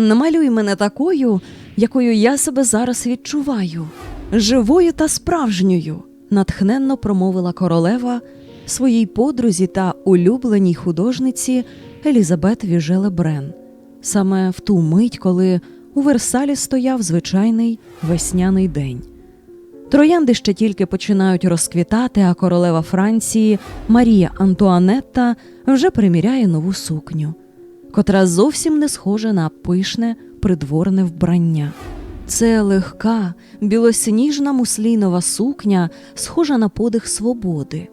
Намалюй мене такою, якою я себе зараз відчуваю, живою та справжньою, натхненно промовила королева своїй подрузі та улюбленій художниці Елізабет Віжеле Брен. Саме в ту мить, коли у Версалі стояв звичайний весняний день. Троянди ще тільки починають розквітати, а королева Франції Марія Антуанетта вже приміряє нову сукню, котра зовсім не схожа на пишне придворне вбрання. Це легка, білосніжна муслінова сукня, схожа на подих свободи,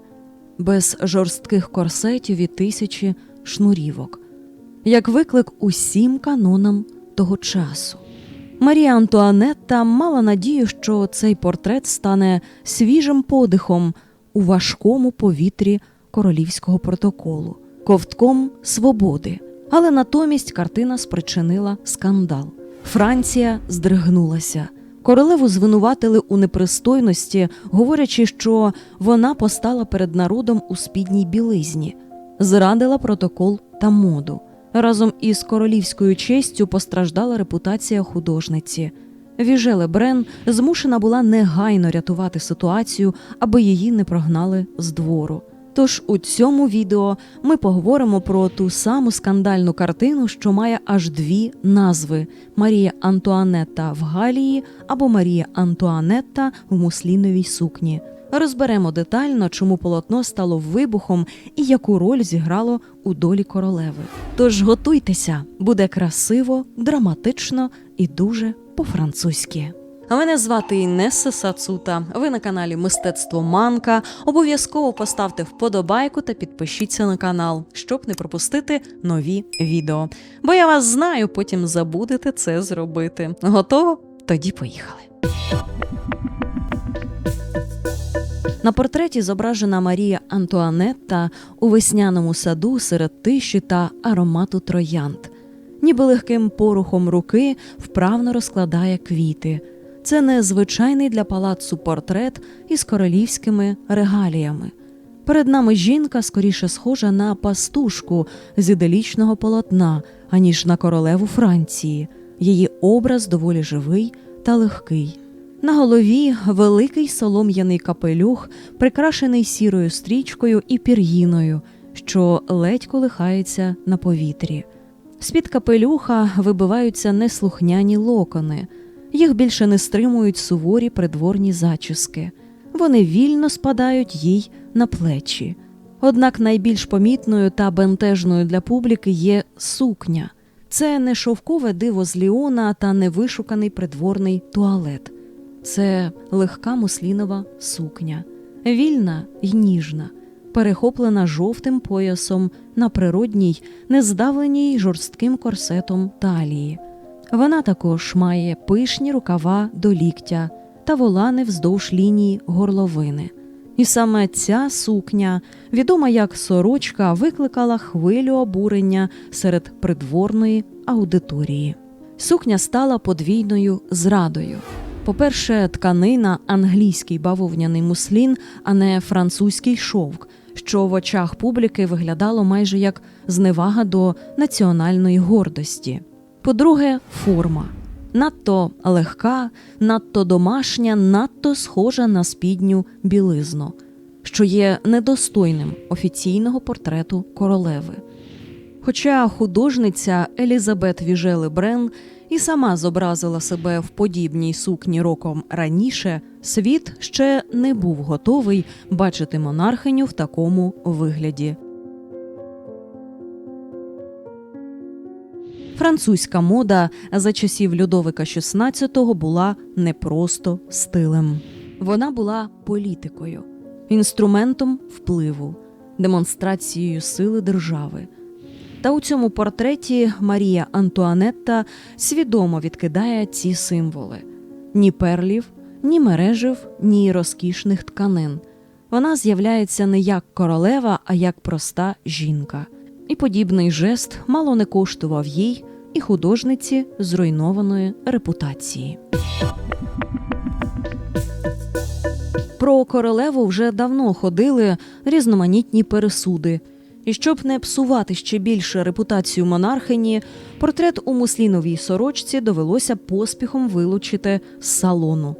без жорстких корсетів і тисячі шнурівок, як виклик усім канонам того часу. Марія Антуанетта мала надію, що цей портрет стане свіжим подихом у важкому повітрі королівського протоколу, ковтком свободи. Але натомість картина спричинила скандал. Франція здригнулася. Королеву звинуватили у непристойності, говорячи, що вона постала перед народом у спідній білизні, зрадила протокол та моду. Разом із королівською честю постраждала репутація художниці. Віжеле Брен змушена була негайно рятувати ситуацію, аби її не прогнали з двору. Тож у цьому відео ми поговоримо про ту саму скандальну картину, що має аж дві назви: Марія Антуанетта в Галії або Марія Антуанетта в мусліновій сукні. Розберемо детально, чому полотно стало вибухом і яку роль зіграло у долі королеви. Тож готуйтеся, буде красиво, драматично і дуже по-французьки. Мене звати Інеса Сацута. Ви на каналі Мистецтво Манка. Обов'язково поставте вподобайку та підпишіться на канал, щоб не пропустити нові відео. Бо я вас знаю, потім забудете це зробити. Готово? Тоді поїхали. На портреті зображена Марія Антуанетта у весняному саду серед тиші та аромату троянд. Ніби легким порухом руки вправно розкладає квіти. Це не звичайний для палацу портрет із королівськими регаліями. Перед нами жінка скоріше схожа на пастушку з іделічного полотна, аніж на королеву Франції. Її образ доволі живий та легкий. На голові великий солом'яний капелюх, прикрашений сірою стрічкою і пір'їною, що ледь колихається на повітрі. З-під капелюха вибиваються неслухняні локони, їх більше не стримують суворі придворні зачіски. Вони вільно спадають їй на плечі. Однак найбільш помітною та бентежною для публіки є сукня. Це не шовкове диво з Ліона та не вишуканий придворний туалет. Це легка муслінова сукня, вільна й ніжна, перехоплена жовтим поясом на природній, нездавленій жорстким корсетом талії. Вона також має пишні рукава до ліктя та волани вздовж лінії горловини. І саме ця сукня, відома як сорочка, викликала хвилю обурення серед придворної аудиторії. Сукня стала подвійною зрадою. По-перше, тканина англійський бавовняний муслін, а не французький шовк, що в очах публіки виглядало майже як зневага до національної гордості. По-друге, форма надто легка, надто домашня, надто схожа на спідню білизну, що є недостойним офіційного портрету королеви. Хоча художниця Елізабет Віжели Брен і сама зобразила себе в подібній сукні роком раніше, світ ще не був готовий бачити монархиню в такому вигляді. Французька мода за часів Людовика XVI була не просто стилем. Вона була політикою, інструментом впливу, демонстрацією сили держави. Та у цьому портреті Марія Антуанетта свідомо відкидає ці символи: ні перлів, ні мережів, ні розкішних тканин. Вона з'являється не як королева, а як проста жінка. І подібний жест мало не коштував їй і художниці зруйнованої репутації. Про королеву вже давно ходили різноманітні пересуди. І щоб не псувати ще більше репутацію монархині, портрет у мусліновій сорочці довелося поспіхом вилучити з салону.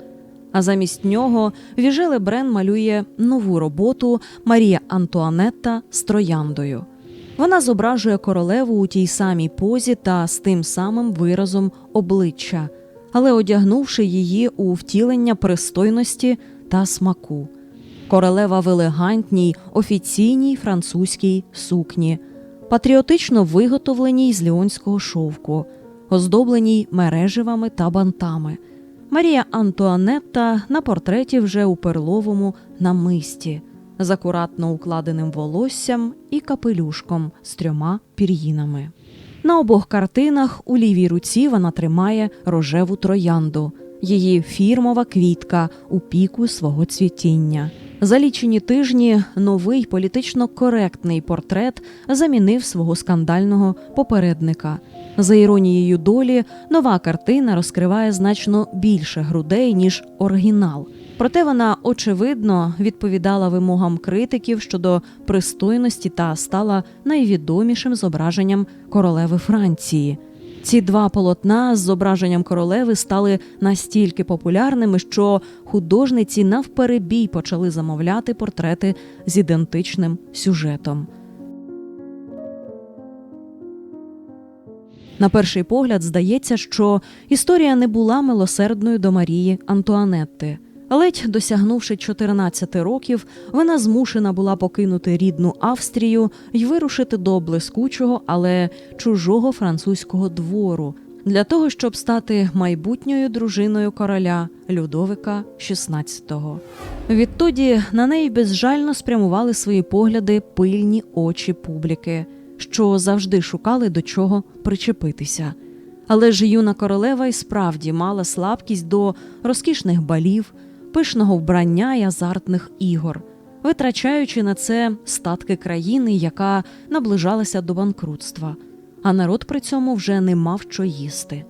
А замість нього Віжеле Брен малює нову роботу Марія Антуанетта з трояндою. Вона зображує королеву у тій самій позі та з тим самим виразом обличчя, але одягнувши її у втілення пристойності та смаку. Королева в елегантній офіційній французькій сукні, патріотично виготовленій з ліонського шовку, оздобленій мереживами та бантами. Марія Антуанетта на портреті вже у перловому намисті, з акуратно укладеним волоссям і капелюшком з трьома пір'їнами. На обох картинах у лівій руці вона тримає рожеву троянду, її фірмова квітка у піку свого цвітіння. За лічені тижні новий політично коректний портрет замінив свого скандального попередника. За іронією долі, нова картина розкриває значно більше грудей ніж оригінал. Проте вона очевидно відповідала вимогам критиків щодо пристойності та стала найвідомішим зображенням королеви Франції. Ці два полотна з зображенням королеви стали настільки популярними, що художниці навперебій почали замовляти портрети з ідентичним сюжетом. На перший погляд здається, що історія не була милосердною до Марії Антуанетти. Ледь досягнувши 14 років, вона змушена була покинути рідну Австрію й вирушити до блискучого, але чужого французького двору для того, щоб стати майбутньою дружиною короля Людовика XVI. Відтоді на неї безжально спрямували свої погляди пильні очі публіки, що завжди шукали до чого причепитися. Але ж юна королева й справді мала слабкість до розкішних балів пишного вбрання й азартних ігор, витрачаючи на це статки країни, яка наближалася до банкрутства, а народ при цьому вже не мав що їсти.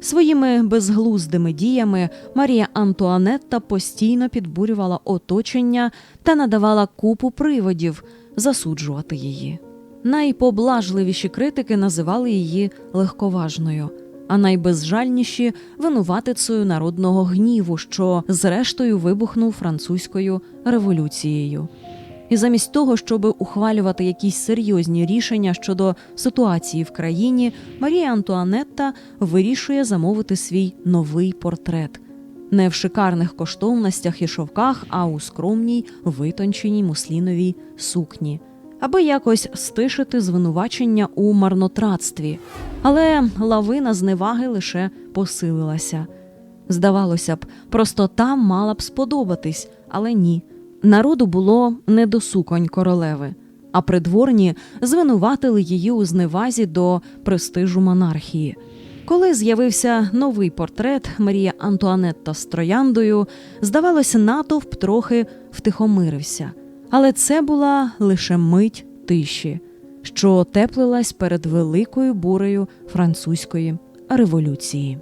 Своїми безглуздими діями Марія Антуанетта постійно підбурювала оточення та надавала купу приводів засуджувати її. Найпоблажливіші критики називали її легковажною а найбезжальніші винуватицею народного гніву, що зрештою вибухнув французькою революцією. І замість того, щоб ухвалювати якісь серйозні рішення щодо ситуації в країні, Марія Антуанетта вирішує замовити свій новий портрет. Не в шикарних коштовностях і шовках, а у скромній витонченій мусліновій сукні аби якось стишити звинувачення у марнотратстві, але лавина зневаги лише посилилася. Здавалося б, простота мала б сподобатись, але ні. Народу було не до суконь королеви, а придворні звинуватили її у зневазі до престижу монархії. Коли з'явився новий портрет Марія Антуанетта з трояндою, здавалося, натовп трохи втихомирився. Але це була лише мить тиші, що теплилась перед великою бурею французької революції.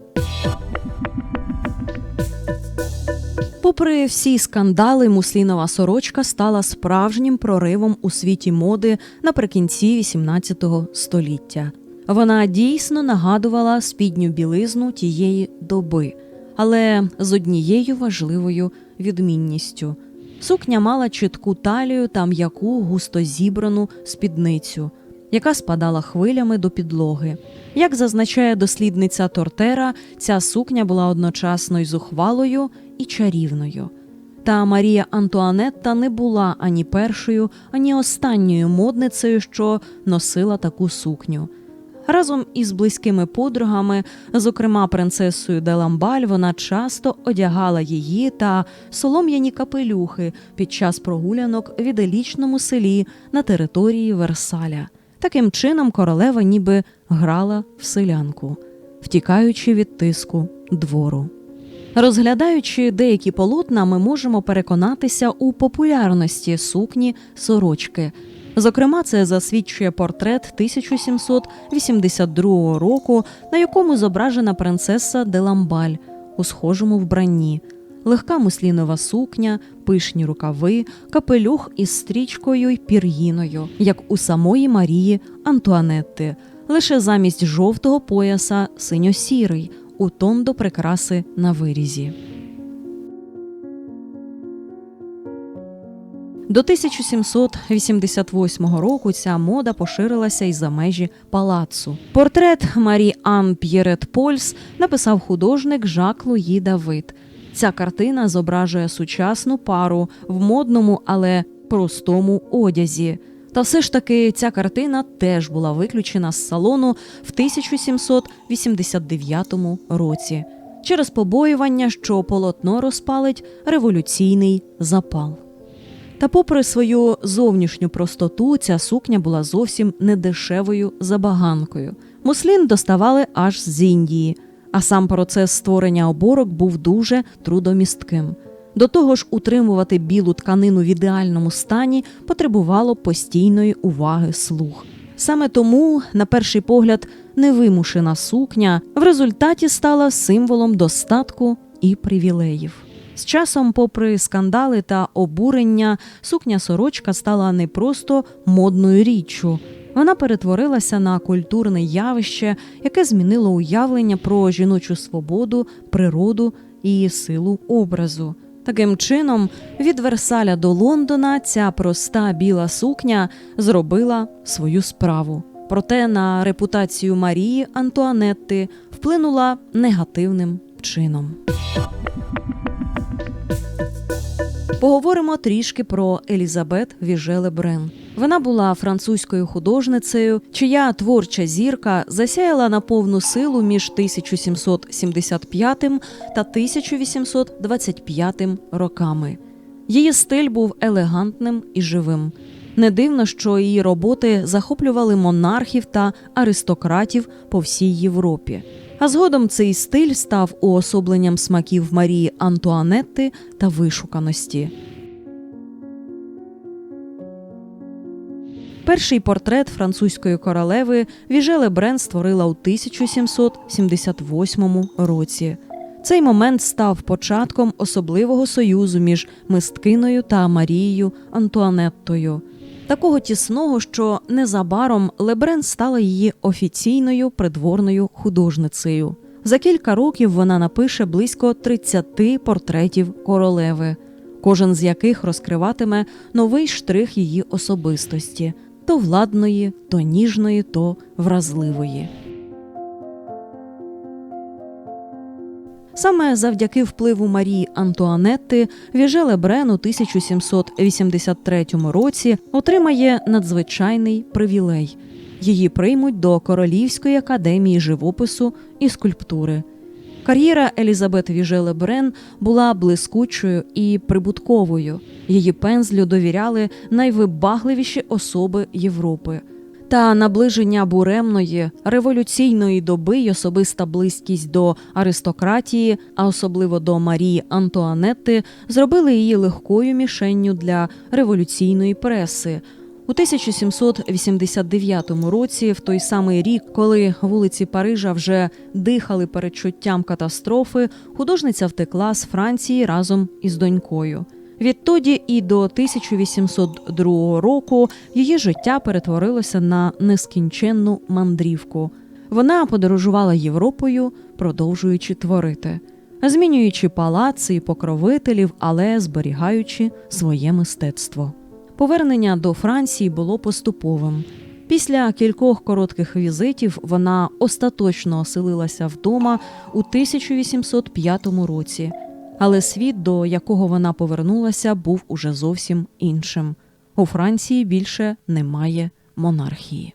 Попри всі скандали, муслінова сорочка стала справжнім проривом у світі моди наприкінці XVIII століття. Вона дійсно нагадувала спідню білизну тієї доби, але з однією важливою відмінністю. Сукня мала чітку талію та м'яку густо зібрану спідницю, яка спадала хвилями до підлоги. Як зазначає дослідниця Тортера, ця сукня була одночасно й зухвалою і чарівною. Та Марія Антуанетта не була ані першою, ані останньою модницею, що носила таку сукню. Разом із близькими подругами, зокрема принцесою Деламбаль, вона часто одягала її та солом'яні капелюхи під час прогулянок в іделічному селі на території Версаля. Таким чином королева ніби грала в селянку, втікаючи від тиску двору. Розглядаючи деякі полотна, ми можемо переконатися у популярності сукні сорочки. Зокрема, це засвідчує портрет 1782 року, на якому зображена принцеса Деламбаль у схожому вбранні. легка муслінова сукня, пишні рукави, капелюх із стрічкою й пір'їною, як у самої Марії Антуанетти, лише замість жовтого пояса синьо-сірий, у тон до прикраси на вирізі. До 1788 року ця мода поширилася й за межі палацу. Портрет Марі Ан П'єрет Польс написав художник Жак Луї Давид. Ця картина зображує сучасну пару в модному, але простому одязі. Та все ж таки ця картина теж була виключена з салону в 1789 році через побоювання, що полотно розпалить революційний запал. Та, попри свою зовнішню простоту, ця сукня була зовсім недешевою забаганкою. Муслін доставали аж з Індії, а сам процес створення оборок був дуже трудомістким. До того ж, утримувати білу тканину в ідеальному стані потребувало постійної уваги слуг. Саме тому, на перший погляд, невимушена сукня в результаті стала символом достатку і привілеїв. З часом, попри скандали та обурення, сукня сорочка стала не просто модною річчю. Вона перетворилася на культурне явище, яке змінило уявлення про жіночу свободу, природу і силу образу. Таким чином, від Версаля до Лондона ця проста біла сукня зробила свою справу. Проте на репутацію Марії Антуанетти вплинула негативним чином. Поговоримо трішки про Елізабет Віжеле Брен. Вона була французькою художницею, чия творча зірка засяяла на повну силу між 1775 та 1825 роками. Її стиль був елегантним і живим. Не дивно, що її роботи захоплювали монархів та аристократів по всій Європі. А згодом цей стиль став уособленням смаків Марії Антуанетти та вишуканості. Перший портрет французької королеви Віжеле Брен створила у 1778 році. Цей момент став початком особливого союзу між мисткиною та Марією Антуанеттою. Такого тісного, що незабаром Лебрен стала її офіційною придворною художницею. За кілька років вона напише близько 30 портретів королеви, кожен з яких розкриватиме новий штрих її особистості то владної, то ніжної, то вразливої. Саме завдяки впливу Марії Антуанетти Віже Лебрен у 1783 році отримає надзвичайний привілей. Її приймуть до Королівської академії живопису і скульптури. Кар'єра Елізабет Віже Лебрен була блискучою і прибутковою. Її пензлю довіряли найвибагливіші особи Європи. Та наближення буремної революційної доби й особиста близькість до аристократії, а особливо до Марії Антуанетти, зробили її легкою мішенню для революційної преси. У 1789 році, в той самий рік, коли вулиці Парижа вже дихали передчуттям катастрофи, художниця втекла з Франції разом із донькою. Відтоді і до 1802 року її життя перетворилося на нескінченну мандрівку. Вона подорожувала Європою, продовжуючи творити, змінюючи палаци і покровителів, але зберігаючи своє мистецтво. Повернення до Франції було поступовим. Після кількох коротких візитів вона остаточно оселилася вдома у 1805 році. Але світ, до якого вона повернулася, був уже зовсім іншим. У Франції більше немає монархії.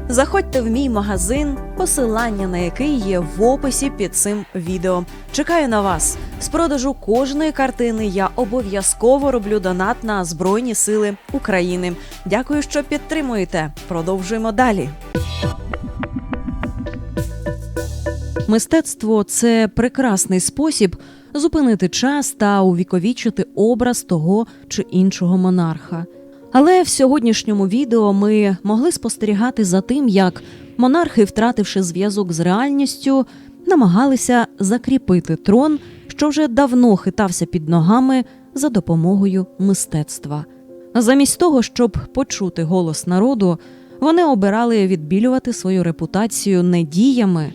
Заходьте в мій магазин, посилання на який є в описі під цим відео. Чекаю на вас. З продажу кожної картини я обов'язково роблю донат на Збройні Сили України. Дякую, що підтримуєте. Продовжуємо далі. Мистецтво це прекрасний спосіб зупинити час та увіковічити образ того чи іншого монарха. Але в сьогоднішньому відео ми могли спостерігати за тим, як монархи, втративши зв'язок з реальністю, намагалися закріпити трон, що вже давно хитався під ногами за допомогою мистецтва. Замість того, щоб почути голос народу, вони обирали відбілювати свою репутацію не діями,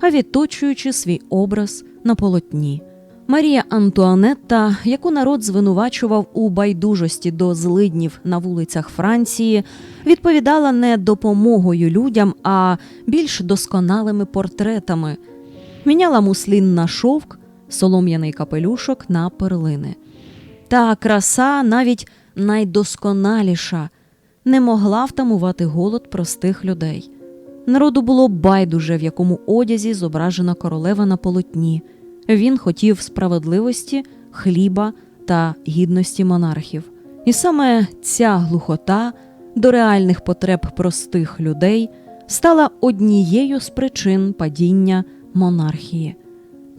а відточуючи свій образ на полотні. Марія Антуанетта, яку народ звинувачував у байдужості до злиднів на вулицях Франції, відповідала не допомогою людям, а більш досконалими портретами. Міняла муслін на шовк, солом'яний капелюшок на перлини. Та краса, навіть найдосконаліша, не могла втамувати голод простих людей. Народу було байдуже, в якому одязі зображена королева на полотні. Він хотів справедливості, хліба та гідності монархів. І саме ця глухота до реальних потреб простих людей стала однією з причин падіння монархії.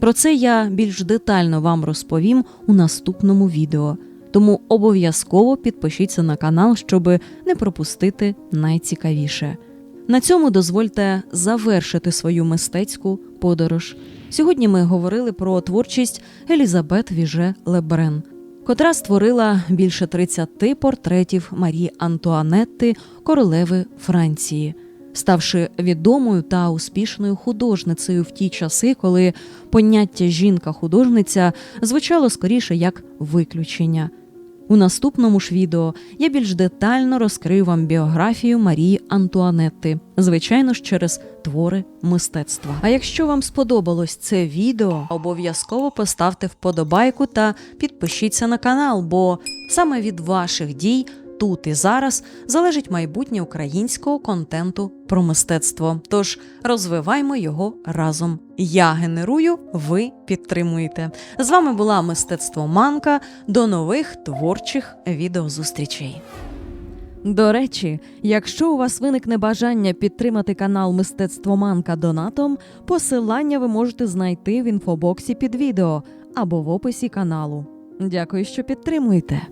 Про це я більш детально вам розповім у наступному відео. Тому обов'язково підпишіться на канал, щоб не пропустити найцікавіше. На цьому дозвольте завершити свою мистецьку подорож. Сьогодні ми говорили про творчість Елізабет Віже Лебрен, котра створила більше 30 портретів Марії Антуанетти, королеви Франції, ставши відомою та успішною художницею в ті часи, коли поняття жінка-художниця звучало скоріше як виключення. У наступному ж відео я більш детально розкрию вам біографію Марії Антуанетти, звичайно ж через твори мистецтва. А якщо вам сподобалось це відео, обов'язково поставте вподобайку та підпишіться на канал, бо саме від ваших дій тут і зараз залежить майбутнє українського контенту про мистецтво. Тож розвиваймо його разом. Я генерую, ви підтримуєте. З вами була мистецтво Манка. До нових творчих відеозустрічей. До речі, якщо у вас виникне бажання підтримати канал Мистецтво Манка донатом, посилання ви можете знайти в інфобоксі під відео або в описі каналу. Дякую, що підтримуєте.